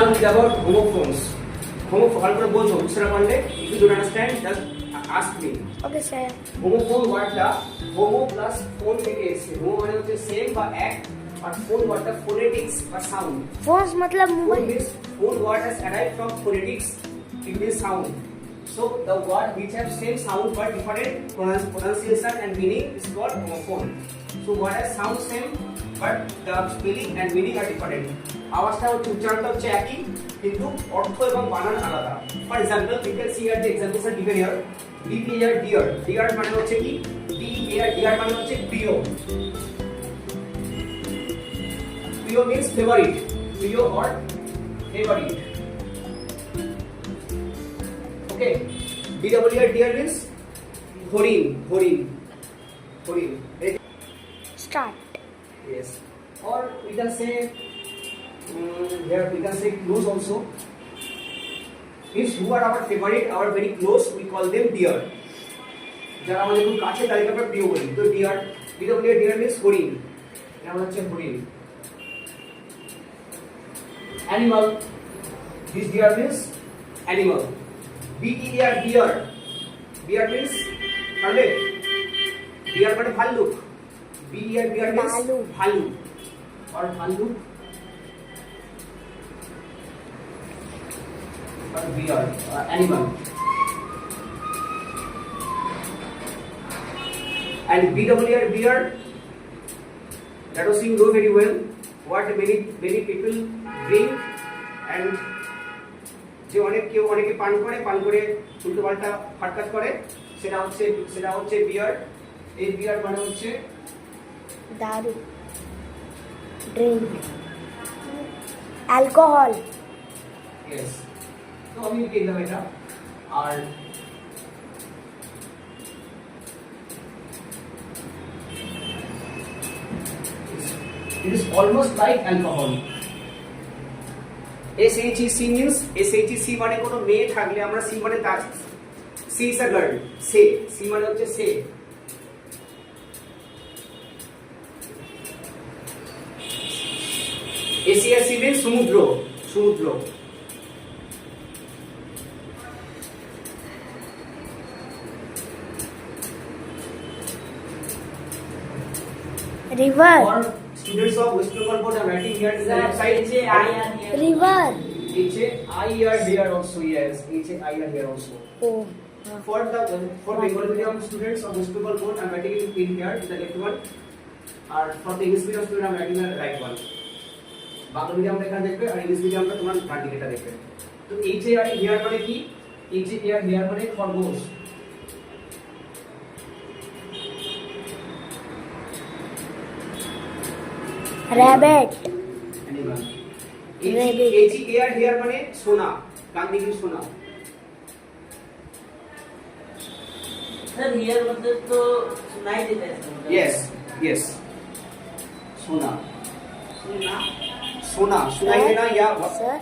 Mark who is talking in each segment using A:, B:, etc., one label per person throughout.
A: Now it's about homophones. Homophones, all করে বোঝো বুঝতে না পারলে if you don't understand just ask me.
B: Okay sir
A: homophone ওয়ার্ডটা হোমো প্লাস ফোন থেকে এসেছে হোমো মানে হচ্ছে সেম বা এক আর ফোন ওয়ার্ডটা ফোনেটিক্স বা সাউন্ড
B: फोन मतलब
A: Phone
B: mobile
A: means phone word has arrived from phonetics. It means sound. So the word which have same sound but different pronunci- pronunciation and meaning is called homophone. So what has sound same but the spelling and meaning are different. আওয়াজটা হচ্ছে উচ্চারণটা হচ্ছে একই কিন্তু অর্থ এবং বানান আলাদা for example you can see here the examples are given here D P R dear dear মানে হচ্ছে কি ডি আর ডিয়ার মানে হচ্ছে প্রিয় প্রিয় মিন্স ফেভারিট প্রিয় or okay? D double R deer means হরিণ হরিণ হরিণ।
B: Start.
A: Yes. Or we can say um, here we can say close also. Means who are our favorite our very close we call them dear যারা আমাদের খুব কাছে তাদেরকে আমরা প্রিয় বলি। তো ডিয়ার ডিটা বলি ডিয়ার মিন্স হরিণ। এটা আমাদের হচ্ছে হরিণ। Animal this deer means animal b e r deer deer means পারলে deer মানে ভাল্লুক e deer means
B: ভালুক।
A: ভালু or ভাল্লুক deer uh, animal and b w beer that was you know very well what many many people drink and যে অনেক কেউ অনেকে পান করে পান করে উল্টো পাল্টা ফাটকাজ করে সেটা হচ্ছে সেটা হচ্ছে বিয়ার এই বিয়ার মানে হচ্ছে
B: দারু ড্রিঙ্ক অ্যালকোহল
A: यस তো আমি লিখে দিলাম এটা আর It is almost like alcohol. S H E she means S H she মানে কোনো মেয়ে থাকলে আমরা সি মানে তার সি ইজ আ গার্ল সে সি মানে হচ্ছে সে এশিয়া সি মিনস সমুদ্র সমুদ্র
B: river.
A: For students of West Bengal Board of Writing, here is the website.
B: river
A: h a i r d r also yes h a i r d r also
B: oh
A: for the for bengali medium students of west bengal board i'm writing it in here the left one and for the english medium student i'm writing the right one Bangla medium লেখা দেখবে আর English মিডিয়ামটা তোমার ভার্টিকেলটা দেখবে তো H A R here মানে কি H A R here মানে খরগোশ rabbit
B: Rabbit.
A: H A R hear মানে সোনা ডান দিকে সোনা
C: सर हियर मतलब तो सुनाई देता है इसका मतलब।
A: यस यस सोना
C: सुनना
A: सोना सुनाई देना या
B: sir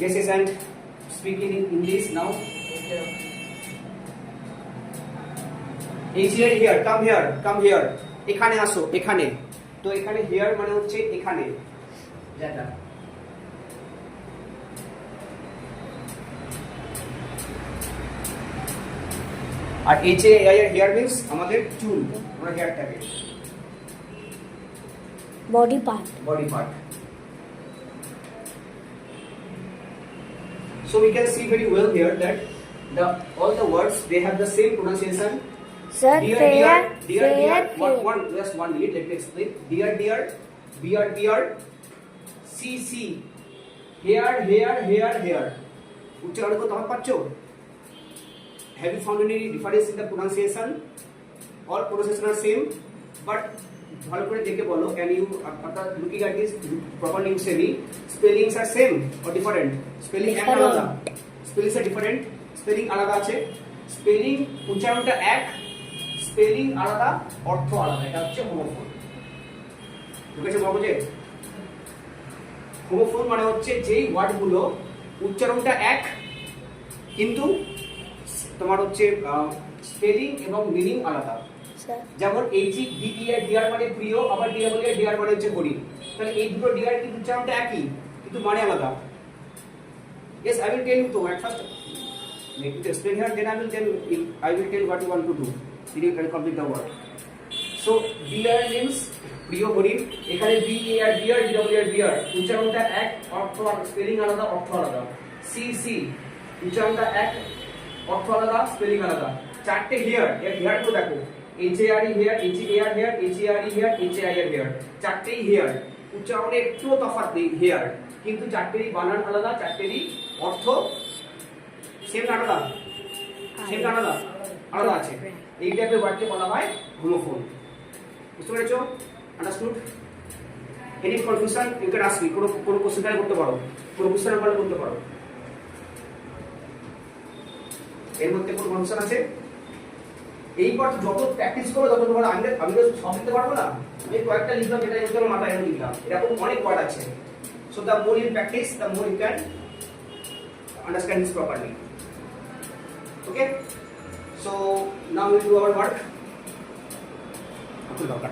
A: yes yes and speaking in english now
C: okay
A: এই here here come here come here এখানে আসো এখানে তো এখানে here মানে হচ্ছে এখানে যেটা আর H A I R hair means আমাদের চুল আমরা হেয়ারটাকে
B: body part
A: body part. So we can see very well here that the all the words they have the same pronunciation.
B: Sir
A: Dear,
B: fair
A: dear, dear, dear.
B: Fair
A: One, one, just one minute. Let me explain. Dear, dear, beer, beer. See, see. Here, here, here, here. উচ্চারণ করতে আমার পাচ্ছ? Have you found any difference in the pronunciation? All pronunciation are same, ভালো করে দেখে বলো can you after looking at this properly you say me spellings are same or different spelling এক আলাদা। স্পেলিংস আর ডিফারেন্ট স্পেলিং আলাদা আছে। Spelling উচ্চারণটা এক স্পেলিং আলাদা অর্থ আলাদা। এটা হচ্ছে হোমোফোন ঢুকেছে মগজে? হোমোফোন মানে হচ্ছে যেই ওয়ার্ডগুলো উচ্চারণটা এক কিন্তু তোমার হচ্ছে স্পেলিং এবং মিনিং আলাদা যেমন H D E R D R মানে প্রিয় আবার ডিআর বলে ডিআর মানে হচ্ছে হরিণ তাহলে এই দুটো ডিআর কিন্তু উচ্চারণটা একই কিন্তু মানে আলাদা Yes, I will tell you though at first. Make it explain here, then I will tell I will tell what you want to do. Then you can complete the word. So beer means প্রিয় হরিণ এখানে B A R bear D W R bear উচ্চারণটা এক অর্থ spelling আলাদা অর্থ আলাদা। C C উচ্চারণটা এক অর্থ আলাদা স্পেলিং আলাদা। চারটে হিয়ার এর হিয়ার তো দেখো। H A R E hear H A R hear H A R E hear H A I R hear চারটেই hear উচ্চারণে একটুও তফাৎ নেই হিয়ার কিন্তু চারটেরই বানান আলাদা চারটেরই অর্থ সেম আলাদা? সেম আলাদা? আলাদা আছে। এই টাইপের ওয়ার্ডকে বলা হয় হোমোফোন বুঝতে পেরেছ? Understood any confusion you can ask me কোনো কোনো কোশ্চেন করতে পারো। কোনো কোশ্চেন বলে করতে পারো। এর মধ্যে কোনো কনফিউশন আছে? এইবার যত প্র্যাকটিস করো, তত তোমার আমি আমি তো সব লিখতে পারব না? আমি কয়েকটা লিখলাম, যেটা একদম মাথায় এনে লিখলাম। এরকম অনেক ওয়ার্ড আছে। So the more you practice the more you can understand this properly. Okay? So, now we do our. 这个好